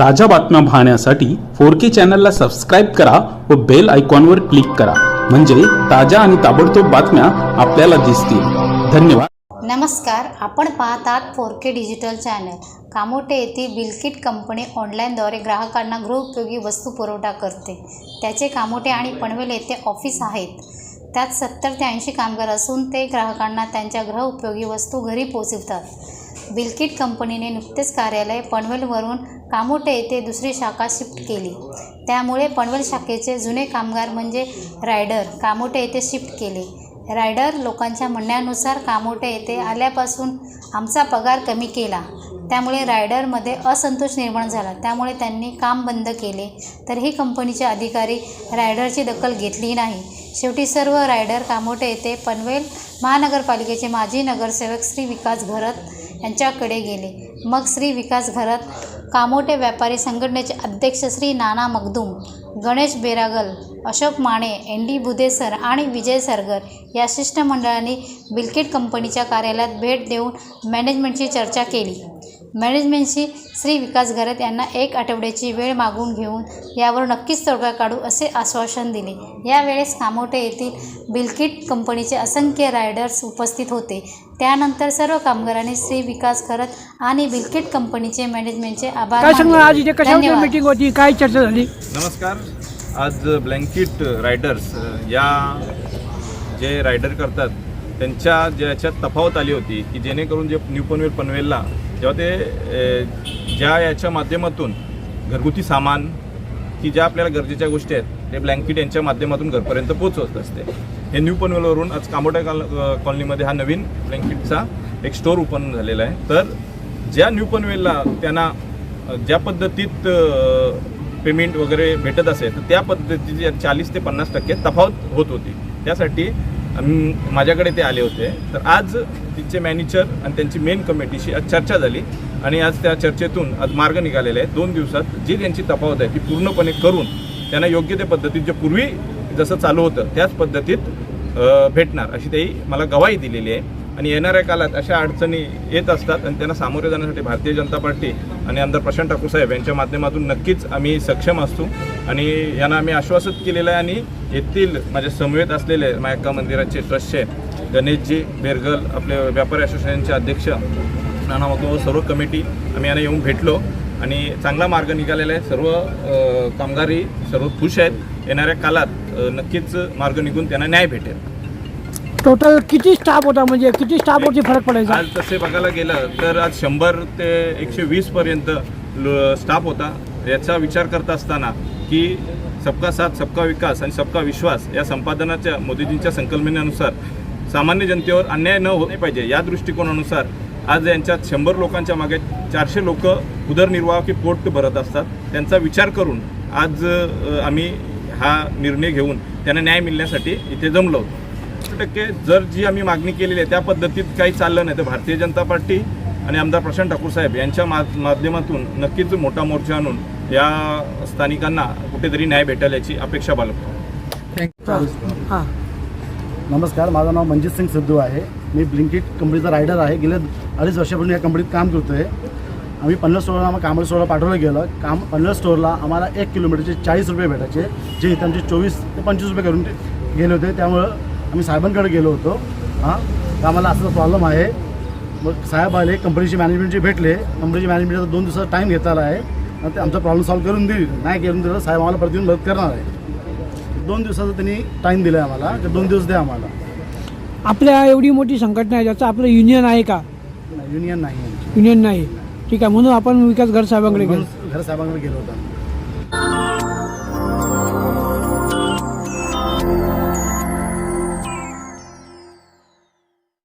ताज्या बातम्या पाहण्यासाठी फोर के चॅनलला सबस्क्राईब करा व बेल आयकॉनवर क्लिक करा. म्हणजे ताज्या आणि ताबडतोब बातम्या आपल्याला दिसतील. धन्यवाद. नमस्कार आपण पाहतात four K digital channel. Kamothe येथे बिलकिट कंपनी ऑनलाईनद्वारे ग्राहकांना गृहउपयोगी वस्तू पुरवठा करते. त्याचे कामोटे आणि पनवेल येथे ऑफिस आहेत. त्यात सत्तर ते ऐंशी कामगार असून ते ग्राहकांना त्यांच्या गृहउपयोगी वस्तू घरी पोचवतात. बिलकिट कंपनीने नुकतेच कार्यालय पनवेलवरून कामोटे येथे दुसरी शाखा शिफ्ट केली. त्यामुळे पनवेल शाखेचे जुने कामगार म्हणजे रायडर कामोटे येथे शिफ्ट केले. रायडर लोकांच्या म्हणण्यानुसार कामोटे येथे आल्यापासून आमचा पगार कमी केला. त्यामुळे रायडरमध्ये असंतोष निर्माण झाला. त्यामुळे त्यांनी काम बंद केले. तरीही कंपनीचे अधिकारी रायडरची दखल घेतली नाही. शेवटी सर्व रायडर कामोटे येथे पनवेल महानगरपालिकेचे माजी नगरसेवक श्री विकास घरत यांच्याकडे गेले. मग श्री विकास घरत कामोटे व्यापारी संघटनेचे अध्यक्ष श्री नाना मगदूम गणेश बेरागल अशोक माने एन डी बुदेसर आणि विजय सरगर या शिष्टमंडळांनी बिलकिट कंपनीच्या कार्यालयात भेट देऊन मॅनेजमेंटची चर्चा केली. मॅनेजमेंटशी श्री विकास घरत यांना एक आठवड्याची वेळ मागून घेऊन यावर नक्कीच तोडगा काढू असे आश्वासन दिले. यावेळेस कामोटे येथील बिलकिट कंपनीचे असंख्य रायडर्स उपस्थित होते. त्यानंतर सर्व कामगारांनी श्री विकास करत आणि बिलकिट कंपनीचे मॅनेजमेंटचे आभार काय सांगणार आज मानले. इथे कशावर धन्यवाद. मीटिंग होती? काय चर्चा झाली? नमस्कार. आज ब्लँकेट रायडर्स या जे रायडर करतात त्यांच्या ज्याच्यात तफावत आली होती की जेणेकरून जे न्यू पनवेल पनवेलला जेव्हा ते ज्या याच्या माध्यमातून घरगुती सामान की ज्या आपल्याला गरजेच्या गोष्टी आहेत ते ब्लँकेट यांच्या माध्यमातून घरपर्यंत पोहोचवत असते. हे न्यू पनवेलवरून आज कामोटा कॉल कॉलनीमध्ये हा नवीन ब्लँकेटचा एक स्टोर ओपन झालेला आहे. तर ज्या न्यू पनवेलला त्यांना ज्या पद्धतीत पेमेंट वगैरे भेटत असेल तर त्या पद्धतीची चाळीस ते पन्नास टक्के तफावत होत होती. त्यासाठी आम्ही- माझ्याकडे ते आले होते. तर आज तिचे मॅनेजर आणि त्यांची मेन कमिटीशी आज चर्चा झाली. आणि आज त्या चर्चेतून आज मार्ग निघालेले आहे दोन दिवसात जी त्यांची तफावत आहे ती पूर्णपणे करून त्यांना योग्य त्या पद्धतीत जे पूर्वी जसं चालू होतं त्याच पद्धतीत भेटणार अशी त्याही मला गवाही दिलेली आहे. आणि येणाऱ्या काळात अशा अडचणी येत असतात आणि त्यांना सामोरे जाण्यासाठी भारतीय जनता पार्टी आणि आमदार प्रशांत ठाकूर साहेब यांच्या माध्यमातून नक्कीच आम्ही सक्षम असतो आणि यांना आम्ही आश्वासित केलेलं आहे आणि येथील माझ्या समवेत असलेले मायक्का मंदिराचे ट्रस्टचे गणेशजी बेरगल आपले व्यापारी असोसिएशनचे अध्यक्ष नाना सर्व कमिटी आम्ही यांना येऊन भेटलो. आणि चांगला मार्ग निघालेला आहे. सर्व कामगारी सर्व खुश आहेत. येणाऱ्या काळात नक्कीच मार्ग निघून त्यांना न्याय भेटेल. टोटल किती स्टाफ होता? म्हणजे किती स्टाफवरती फरक पडायचा? आज तसे बघायला गेलं तर आज शंभर ते एकशे वीस पर्यंत स्टाफ होता. याचा विचार करत असताना की सबका साथ सबका विकास आणि सबका विश्वास या संपादनाच्या मोदीजींच्या संकल्पनेनुसार सामान्य जनतेवर अन्याय न होणे पाहिजे या दृष्टिकोनानुसार आज यांच्यात शंभर लोकांच्या मागे चारशे लोक उदरनिर्वाह की पोट भरत असतात. त्यांचा विचार करून आज अ, आम्ही हा निर्णय घेऊन त्यांना न्याय मिळण्यासाठी इथे जमलो होतो. टक्के जर जी आम्ही मागणी केलेली आहे त्या पद्धतीत काही चाललं नाही. तर भारतीय जनता पार्टी आणि आमदार प्रशांत ठाकूर साहेब यांच्या मा माध्यमातून नक्कीच मोठा मोर्चा आणून या स्थानिकांना कुठेतरी न्याय भेटेल याची अपेक्षा बाळगतो हां. नमस्कार माझं नाव मनजित सिंग सिद्धू आहे. मी ब्लिंकिट कंपनीचा रायडर आहे. गेल्या अडीच वर्षापासून या कंपनीत काम करतो आहे आम्ही पन्नास स्टोअरला आम्हाला कांबळ स्टोअरला पाठवलं गेलं. काम पन्नास स्टोअरला आम्हाला एक किलोमीटरचे चाळीस रुपये भेटायचे. जे इथे आमचे चोवीस ते पंचवीस रुपये करून गेले होते. त्यामुळं आम्ही साहेबांकडे गेलो होतो. हां? तर आम्हाला असा प्रॉब्लेम आहे. मग साहेब आले कंपनीचे मॅनेजमेंटचे भेटले. कंपनीचे मॅनेजमेंटचा दोन दिवसाचा टाईम घेतलेला आहे. आणि ते आमचा प्रॉब्लेम सॉल्व्ह करून देईल नाही करून दिलं साहेब आम्हाला परत येऊन मदत करणार आहे. दोन दिवसाचा त्यांनी टाईम दिला आहे आम्हाला. तर दोन दिवस द्या आम्हाला. आपल्या एवढी मोठी संघटना आहे ज्याचं आपलं युनियन आहे का? नाही, युनियन नाही. युनियन नाही. ठीक आहे म्हणून आपण विकास घर साहेबांकडे गेलो. घर साहेबांकडे गेलो होतो.